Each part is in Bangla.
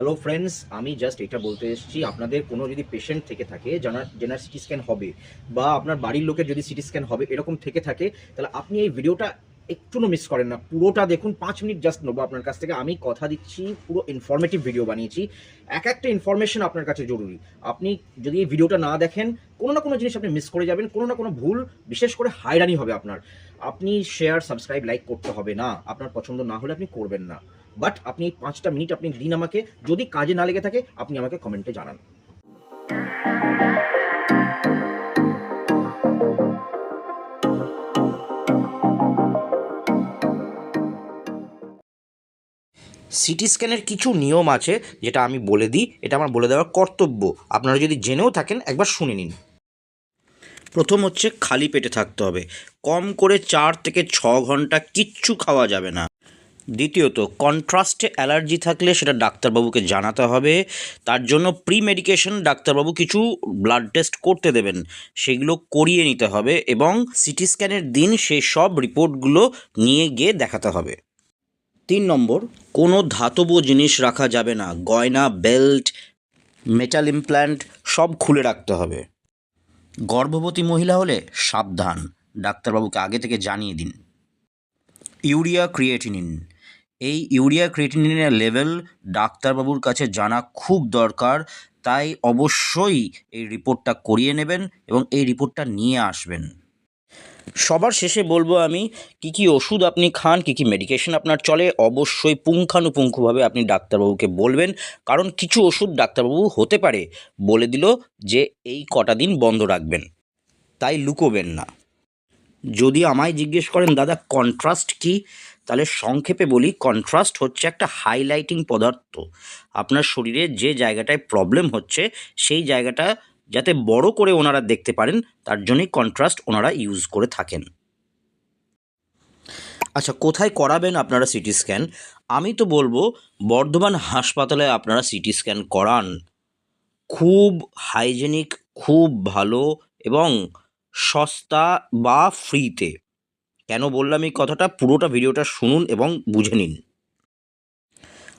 হ্যালো ফ্রেন্ডস আমি জাস্ট এটা বলতে এসেছি, আপনাদের কোনো যদি পেশেন্ট থেকে থাকে, যারা যেনার সিটি স্ক্যান হবে, বা আপনার বাড়ির লোকের যদি সিটি স্ক্যান হবে, এরকম থেকে থাকে, তাহলে আপনি এই ভিডিওটা একটুও মিস করেন না। পুরোটা দেখুন, পাঁচ মিনিট জাস্ট নেব আপনার কাছ থেকে। আমি কথা দিচ্ছি, পুরো ইনফরমেটিভ ভিডিও বানিয়েছি। এক একটা ইনফরমেশন আপনার কাছে জরুরি। আপনি যদি এই ভিডিওটা না দেখেন, কোনো না কোনো জিনিস আপনি মিস করে যাবেন, কোনো না কোনো ভুল, বিশেষ করে হায়রানি হবে আপনার। আপনি শেয়ার সাবস্ক্রাইব লাইক করতে হবে না। আপনার পছন্দ না হলে আপনি করবেন না। বাট আপনি এই পাঁচটা মিনিট আপনি দিন আমাকে যদি কাজে না লেগে থাকে আপনি আমাকে কমেন্টে জানান। সিটি স্ক্যানের কিছু নিয়ম আছে যেটা আমি বলে দিই এটা আমার বলে দেওয়ার কর্তব্য। আপনারা যদি জেনেও থাকেন একবার শুনে নিন। প্রথম হচ্ছে খালি পেটে থাকতে হবে। কম করে চার থেকে ছ ঘণ্টা কিচ্ছু খাওয়া যাবে না। দ্বিতীয়ত, কন্ট্রাস্টে অ্যালার্জি থাকলে সেটা ডাক্তারবাবুকে জানাতে হবে। তার জন্য প্রি মেডিকেশন ডাক্তারবাবু কিছু ব্লাড টেস্ট করতে দেবেন। সেগুলো করিয়ে নিতে হবে এবং সিটি স্ক্যানের দিন সেই সব রিপোর্টগুলো নিয়ে গিয়ে দেখাতে হবে। তিন নম্বর, কোনো ধাতব জিনিস রাখা যাবে না। গয়না, বেল্ট, মেটাল ইমপ্ল্যান্ট সব খুলে রাখতে হবে। গর্ভবতী মহিলা হলে সাবধান। ডাক্তারবাবুকে আগে থেকে জানিয়ে দিন। Urea creatinine. এই ইউরিয়া ক্রিয়েটিনিনের লেভেল ডাক্তারবাবুর কাছে জানা খুব দরকার, তাই অবশ্যই এই রিপোর্টটা করিয়ে নেবেন এবং এই রিপোর্টটা নিয়ে আসবেন। সবার শেষে বলব আমি, কি কি ওষুধ আপনি খান, কি কি মেডিকেশন আপনার চলে, অবশ্যই পুঙ্খানুপুঙ্খভাবে আপনি ডাক্তারবাবুকে বলবেন। কারণ কিছু ওষুধ ডাক্তারবাবু হতে পারে বলে দিল যে এই কটা দিন বন্ধ রাখবেন, তাই লুকোবেন না। যদি আমায় জিজ্ঞেস করেন, দাদা কন্ট্রাস্ট কি? তাহলে সংক্ষেপে বলি কন্ট্রাস্ট হচ্ছে একটা হাইলাইটিং পদার্থ। আপনার শরীরে যে জায়গাটায় প্রবলেম হচ্ছে, সেই জায়গাটা যাতে বড় করে ওনারা দেখতে পারেন, তার জন্যই কন্ট্রাস্ট ওনারা ইউজ করে থাকেন। আচ্ছা কোথায় করাবেন আপনারা সিটি স্ক্যান আমি তো বলব, বর্ধমান হাসপাতালে আপনারা সিটি স্ক্যান করান। খুব হাইজেনিক খুব ভালো এবং সস্তা বা ফ্রিতে কেন বললাম এই কথাটা? পুরোটা ভিডিওটা শুনুন এবং বুঝে নিন।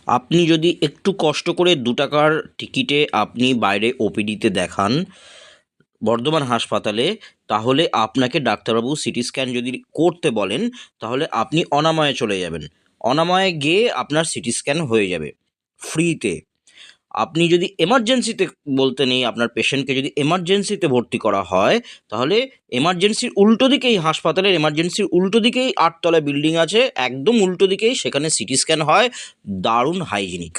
আপনি যদি একটু কষ্ট করে দু টাকার টিকিটে আপনি বাইরে ওপিডিতে দেখান, বর্ধমান হাসপাতালে, তাহলে আপনাকে ডাক্তারবাবু সিটি স্ক্যান যদি করতে বলেন, তাহলে আপনি অনাময়ে চলে যাবেন। অনাময়ে গিয়ে আপনার সিটি স্ক্যান হয়ে যাবে ফ্রিতে আপনি যদি এমার্জেন্সিতে বলতে নেই, আপনার পেশেন্টকে যদি এমার্জেন্সিতে ভর্তি করা হয়, তাহলে এমার্জেন্সির উল্টো দিকেই, হাসপাতালের এমার্জেন্সির উল্টো দিকেই আটতলা বিল্ডিং আছে, একদম উল্টো দিকেই সেখানে সিটি স্ক্যান হয়, দারুণ হাইজিনিক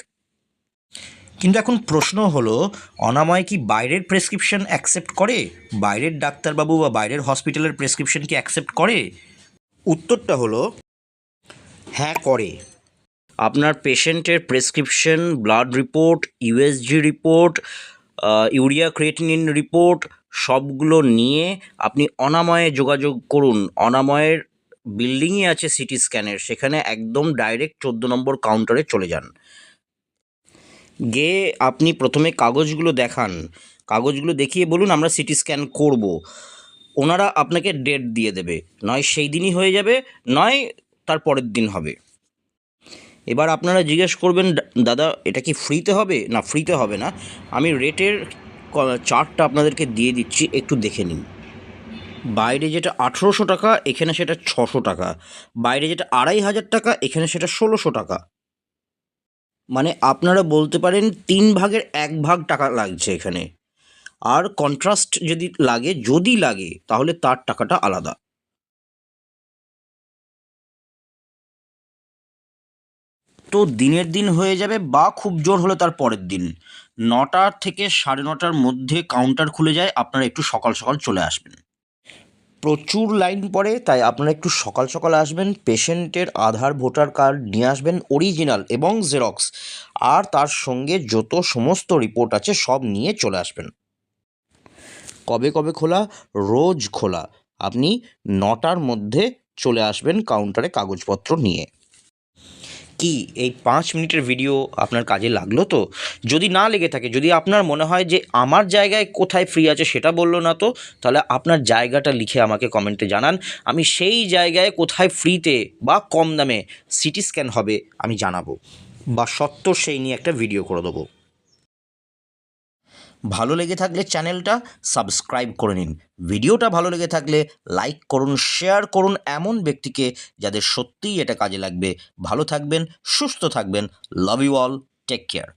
কিন্তু এখন প্রশ্ন হলো, অনাময় কি বাইরের প্রেসক্রিপশন অ্যাকসেপ্ট করে? বাইরের ডাক্তারবাবু বা বাইরের হসপিটালের প্রেসক্রিপশন কি অ্যাকসেপ্ট করে? উত্তরটা হলো হ্যাঁ করে। আপনার পেশেন্টের prescription, blood report USG report urea creatinine report, সবগুলো নিয়ে আপনি অনাময়ে যোগাযোগ করুন। অনাময়ের বিল্ডিংই আছে সিটি স্ক্যানের, সেখানে একদম ডাইরেক্ট চোদ্দ নম্বর কাউন্টারে চলে যান। গিয়ে আপনি প্রথমে কাগজগুলো দেখান। কাগজগুলো দেখিয়ে বলুন, আমরা সিটি স্ক্যান করব। ওনারা আপনাকে ডেট দিয়ে দেবে। নয় সেই দিনই হয়ে যাবে, নয় তার পরের দিন হবে। এবার আপনারা জিজ্ঞেস করবেন, "দা- দাদা, এটা কি ফ্রিতে হবে? না, ফ্রিতে হবে না। আমি রেটের চার্টটা আপনাদেরকে দিয়ে দিচ্ছি, একটু দেখে নিন। বাইরে যেটা আঠেরোশো টাকা, এখানে সেটা ছশো টাকা। বাইরে যেটা আড়াই হাজার টাকা, এখানে সেটা ষোলোশো টাকা। মানে আপনারা বলতে পারেন, তিন ভাগের এক ভাগ টাকা লাগছে এখানে। আর কন্ট্রাস্ট যদি লাগে যদি লাগে, তাহলে তার টাকাটা আলাদা। তো দিনের দিন হয়ে যাবে বা খুব জোর হলে তার পরের দিন। নটার থেকে সাড়ে নটার মধ্যে কাউন্টার খুলে যায়, আপনারা একটু সকাল সকাল চলে আসবেন। প্রচুর লাইন পড়ে, তাই আপনারা একটু সকাল সকাল আসবেন পেশেন্টের আধার ভোটার কার্ড নিয়ে আসবেন অরিজিনাল এবং জেরক্স আর তার সঙ্গে যত সমস্ত রিপোর্ট আছে সব নিয়ে চলে আসবেন। কবে কবে খোলা? রোজ খোলা। আপনি নটার মধ্যে চলে আসবেন কাউন্টারে কাগজপত্র নিয়ে। কি এই পাঁচ মিনিটের ভিডিও আপনার কাজে লাগল তো? যদি না লেগে থাকে, যদি আপনার মনে হয় যে আমার জায়গায় কোথায় ফ্রি আছে সেটা বলল না তো, তাহলে আপনার জায়গাটা লিখে আমাকে কমেন্টে জানান। আমি সেই জায়গায় কোথায় ফ্রিতে বা কম দামে সিটি স্ক্যান হবে আমি জানাব। বা সত্তর সেই নিয়ে একটা ভিডিও করে দেবো। ভালো লেগে থাকলে চ্যানেলটা সাবস্ক্রাইব করে নিন। ভিডিওটা ভালো লেগে থাকলে লাইক করুন, শেয়ার করুন এমন ব্যক্তিকে যাদের সত্যিই এটা কাজে লাগবে। ভালো থাকবেন, সুস্থ থাকবেন। Love you all, take care.